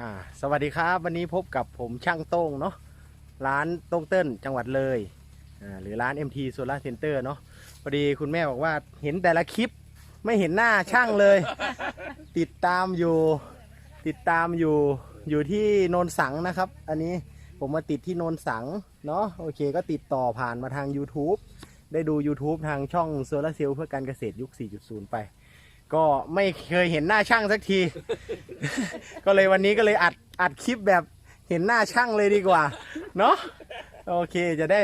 อ่าสวัสดีครับ วันนี้พบกับผมช่างโต้งเนาะร้านโต้งเติ้ลจังหวัดเลยอ่าหรือร้าน MT Solar Center เนาะพอดีคุณแม่บอกว่าเห็นแต่ละคลิปไม่เห็นหน้าช่างเลย ติดตามอยู่ติดตามอยู่อยู่ที่โนนสังนะครับ อันนี้ผมมาติดที่โนนสังเนาะโอเคก็ติดต่อผ่านมาทาง YouTube ได้ดู YouTube ทางช่องโซลาเซลล์เพื่อการเกษตรยุค 4.0 ไป ก็ไม่เคยเห็นหน้าช่างสักที ก็เลยวันนี้ก็เลยอัดอัดคลิปแบบเห็นหน้าช่างเลยดีกว่า เนาะโอเคจะได้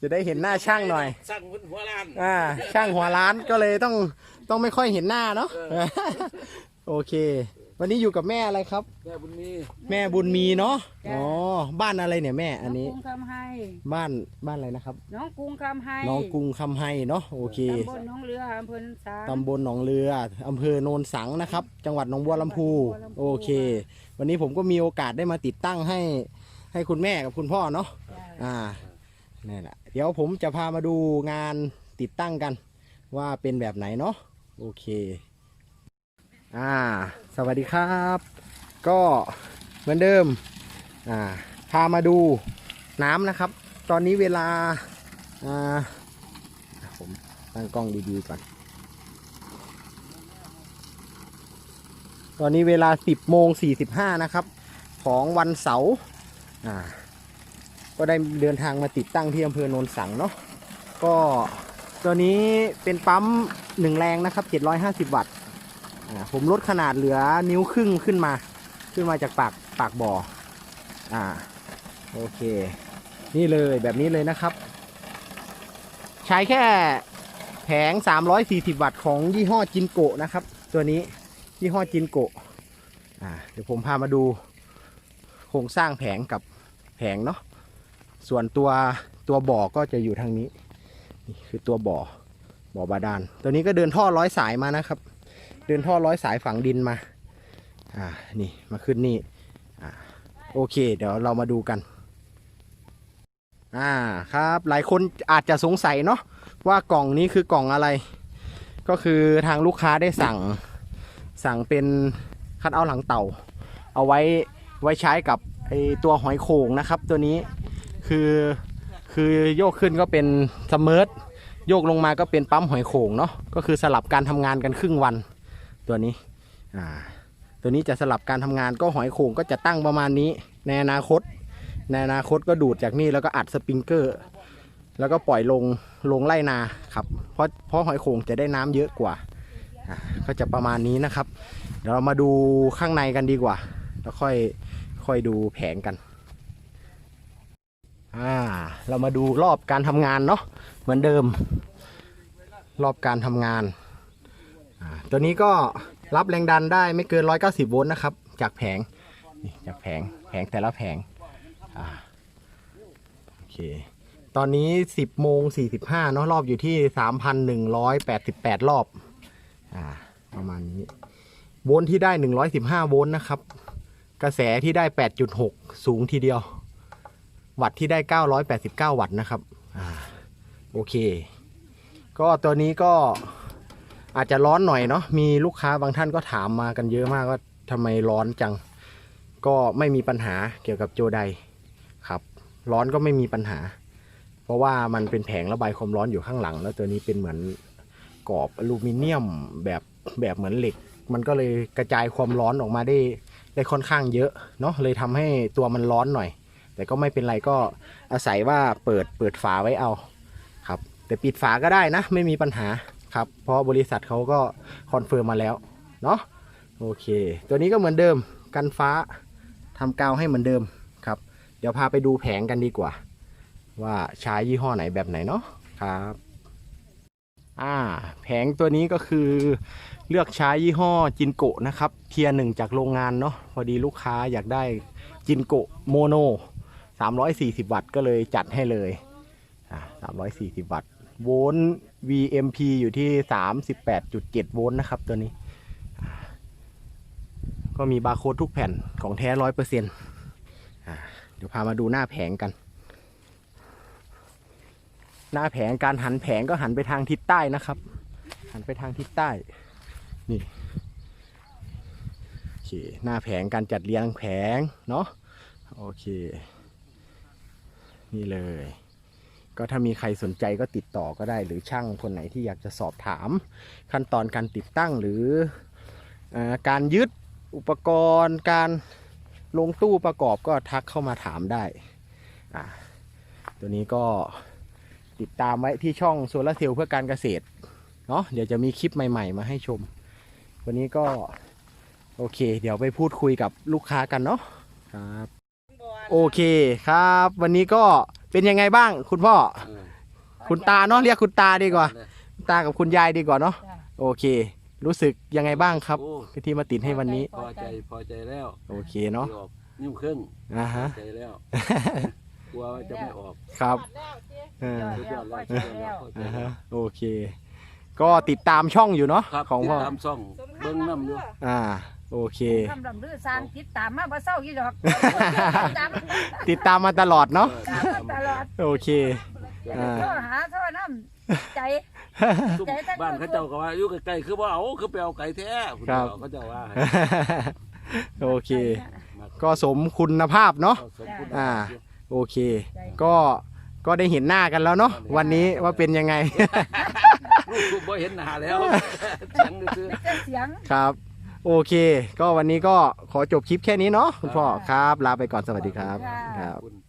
จะได้เห็นหน้าช่างหน่อยสั่งบนหัวล้านอ่า ช่างหัวร้านก็เลยต้องต้องไม่ค่อยเห็นหน้าเนาะโอเค วันนี้อยู่กับแม่อะไรครับ แม่บุญมีแม่บุญมีเนาะจ้ะ อ๋อบ้านอะไรเนี่ยแม่อันนี้น้องกรุงคำให้บ้านบ้านอะไรนะครับ น้องกรุงคำให้น้องกรุงคำไฮเนาะโอเคตำบลหน้องเรืออำเภอนันสา ตำบลหนองเรืออำเภอโนนสังนะครับ จังหวัดหนองบัวลำพูหนองบัวลำพู โอเค วันนี้ผมก็มีโอกาสได้มาติดตั้งให้ให้คุณแม่กับคุณพ่อเนาะจ้ะอ่านี่แหละเดี๋ยวผมจะพามาดูงานติดตั้งกัน ว่าเป็นแบบไหนเนาะโอเค อ่า สวัสดีครับ ก็เหมือนเดิม อ่า พามาดูน้ำนะครับ ตอนนี้เวลา อ่า ผมตั้งกล้องดีๆก่อน ตอนนี้เวลา 10โมง45 นะครับ ของวันเสาร์ อ่า ก็ได้เดินทางมาติดตั้งที่อำเภอโนนสังเนาะ ก็ตัวนี้เป็นปั๊มหนึ่งแรงนะครับ 750 วัตต์ ผมลดขนาดเหลือนิ้วครึ่งขึ้นมา ขึ้นมาจากปากปากบ่ออ่าโอเค นี่เลยแบบนี้เลยนะครับ ใช้แค่แผง 340 วัตต์ของยี่ห้อจินโกะนะครับ ตัวนี้ยี่ห้อจินโกะอ่าเดี๋ยวผมพามาดูโครงสร้างแผงกับแผงเนาะส่วนตัวตัวบ่อก็จะอยู่ทางนี้ นี่คือตัวบ่อบ่อบาดาล ตัวนี้ก็เดินท่อร้อยสายมานะครับ เดินท่อร้อยสายฝังดินมา อ่า นี่ มาขึ้นนี่ อ่า โอเค เดี๋ยวเรามาดูกัน อ่า ครับ หลายคนอาจจะสงสัยเนาะ ว่ากล่องนี้คือกล่องอะไร ก็คือทางลูกค้าได้สั่ง สั่งเป็นคัดเอาหลังเต่า เอาไว้ ไว้ใช้กับไอตัวหอยโข่งนะครับ ตัวนี้ คือ คือโยกขึ้นก็เป็นสเมิร์ทโยกลงมาก็เป็นปั๊มหอยโข่งเนาะ ก็คือสลับการทำงานกันครึ่งวัน ตัวนี้อ่าตัวนี้จะสลับการทำงานก็หอยโข่งก็จะตั้งประมาณนี้ ในอนาคต ในอนาคตก็ดูดจากนี่แล้วก็อัดสปริงเกอร์ แล้วก็ปล่อยลงลงไล่นาครับ เพราะเพราะหอยโข่งจะได้น้ำเยอะกว่าก็จะประมาณนี้นะครับ เดี๋ยวเรามาดูข้างในกันดีกว่า แล้วค่อยค่อยดูแผงกันอ่าเรามาดูรอบการทำงานเนาะเหมือนเดิม รอบการทำงาน ตัวนี้ก็รับแรงดันได้ไม่เกิน 190 โวลต์นะครับ จากแผงนี่จากแผงแผงแต่ละแผงอ่าโอเคตอนนี้ 10โมง45เนาะรอบอยู่ที่ 3,188 รอบอ่าประมาณนี้ โวลต์ที่ได้ 115 โวลต์นะครับ กระแสที่ได้ 8.6 สูงทีเดียว วัตต์ที่ได้ 989 วัตต์นะครับอ่าโอเค ก็ตัวนี้ก็ อาจจะร้อนหน่อยเนาะมีลูกค้าบางท่านก็ถามมากันเยอะมากว่าทำไมร้อนจัง ก็ไม่มีปัญหาเกี่ยวกับโจไดครับ ร้อนก็ไม่มีปัญหา เพราะว่ามันเป็นแผงระบายความร้อนอยู่ข้างหลัง แล้วตัวนี้เป็นเหมือนกรอบอลูมิเนียมแบบแบบเหมือนเหล็ก มันก็เลยกระจายความร้อนออกมาได้ได้ค่อนข้างเยอะเนาะเลยทำให้ตัวมันร้อนหน่อย แต่ก็ไม่เป็นไรก็อาศัยว่าเปิดเปิดฝาไว้เอาครับ แต่ปิดฝาก็ได้นะ ไม่มีปัญหา ครับ เพราะบริษัทเขาก็คอนเฟิร์มมาแล้ว เนาะโอเค ตัวนี้ก็เหมือนเดิมกันฟ้าทำกาวให้เหมือนเดิมครับ เดี๋ยวพาไปดูแผงกันดีกว่า ว่าใช้ยี่ห้อไหนแบบไหนเนาะครับอ่าแผงตัวนี้ก็คือเลือกใช้ยี่ห้อจินโกะนะครับ เทียร์หนึ่งจากโรงงานเนาะพอดีลูกค้าอยากได้จินโกะโมโน 340 วัตต์ก็เลยจัดให้เลยอ่า340 วัตต์ โวลต์ VMP อยู่ที่ 38.7 โวลต์นะครับ ตัวนี้ ก็มีบาร์โค้ดทุกแผ่นของแท้ร้อยเปอร์เซ็นต์เดี๋ยวพามาดูหน้าแผงกัน หน้าแผงการหันแผงก็หันไปทางทิศใต้นะครับ หันไปทางทิศใต้ นี่โอเค หน้าแผงการจัดเรียงแผงเนาะ โอเค นี่เลย ก็ถ้ามีใครสนใจก็ติดต่อก็ได้ หรือช่างคนไหนที่อยากจะสอบถาม ขั้นตอนการติดตั้งหรืออการยึดอุปกรณ์การลงตู้ประกอบก็ทักเข้ามาถามได้ ตัวนี้ก็ติดตามไว้ที่ช่องโซลาเซลล์เพื่อการเกษตรเนาะเดี๋ยวจะมีคลิปใหม่ ๆ มาให้ชม วันนี้ก็โอเค เดี๋ยวไปพูดคุยกับลูกค้ากันเนาะครับ โอเคครับ วันนี้ก็ เป็นยังไงบ้าง คุณพ่อเออคุณตาเนาะเรียกคุณตาดีกว่าเลยคุณตากับคุณยายดีกว่าเนาะจ้ะ โอเค รู้สึกยังไงบ้างครับโอ้ที่มาติดให้วันนี้ พอใจพอใจแล้วโอเคเนาะที่ออกนิ้วครึ่งอ่าพอฮะใจแล้ว กลัวว่าจะไม่ออก ครับเออสุดยอดแล้วพอใจแล้วพอใจอ่าแล้ฮะวโอเค ก็ติดตามช่องอยู่เนาะครับของติดพ่อตามซ่องเบิ้งน้ำอยู่อ่า โอเค คำลำลือสร้างติดตามมาบ่เศร้าอีดอกตามติดตามมาตลอดเนาะเออติดตามตลอดโอเคอ่า โทรหาโทรน้ำใจ ซุ่มใจท่านบ้านเขาเจ้าก็ว่าอยู่ใกล้ๆคือว่าเอาคือไปเอาไก่แท้คุณครับ เขาเจ้าว่าให้โอเคมาก็สมคุณภาพเนาะเอาสมบูรณ์อ่า โอเค ก็ก็ได้เห็นหน้ากันแล้วเนาะวันนี้ว่าเป็นยังไง ลูกคุณบ่เห็นหน้าแล้วเสียงคือได้เสียง ครับ โอเค ก็วันนี้ก็ขอจบคลิปแค่นี้เนาะคุณพ่อครับ ลาไปก่อนสวัสดีครับครับคุณ